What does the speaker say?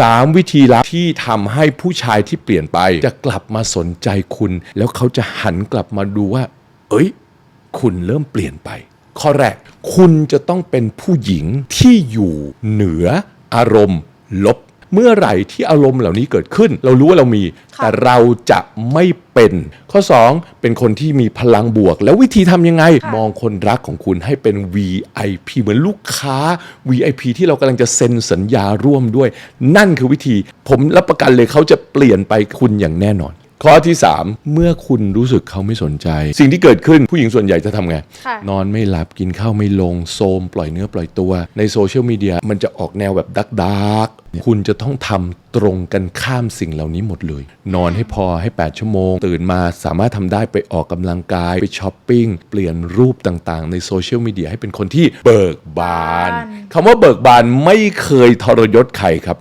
3 วิธีลับที่ทำให้ผู้ชายที่เปลี่ยนไป จะกลับมาสนใจคุณ แล้วเขาจะหันกลับมาดูว่า เอ้ย คุณเริ่มเปลี่ยนไป ข้อแรก คุณจะต้องเป็นผู้หญิงที่อยู่เหนืออารมณ์ ลบ เมื่อไหร่ที่อารมณ์เหล่านี้เกิดขึ้น เรารู้ว่าเรามีค่ะแต่เราจะไม่เป็น ข้อ 2 เป็นคนที่มีพลังบวก แล้ววิธีทำยังไงค่ะมองคนรักของคุณให้เป็น VIP เหมือนลูกค้า VIP ที่เรากำลังจะเซ็นสัญญาร่วมด้วย นั่นคือวิธี ผมรับประกันเลยเขาจะเปลี่ยนไปคุณอย่างแน่นอน ข้อที่ 3 เมื่อคุณรู้สึกเขาไม่สนใจ สิ่งที่เกิดขึ้นผู้หญิงส่วนใหญ่จะทำไง ค่ะ นอนไม่หลับกินข้าวไม่ลงโซม ปล่อยเนื้อปล่อยตัวในโซเชียลมีเดียมันจะออกแนวแบบดักดักๆคุณจะต้องทำตรงกันข้ามสิ่งเหล่านี้หมดเลย นอนให้พอให้ 8 ชั่วโมง ตื่นมาสามารถทำได้ไปออกกำลังกาย ไปช้อปปิ้ง เปลี่ยนรูปต่างๆ ในโซเชียลมีเดียให้เป็นคนที่เบิกบานคำว่าเบิกบานไม่เคยทรยศใครครับ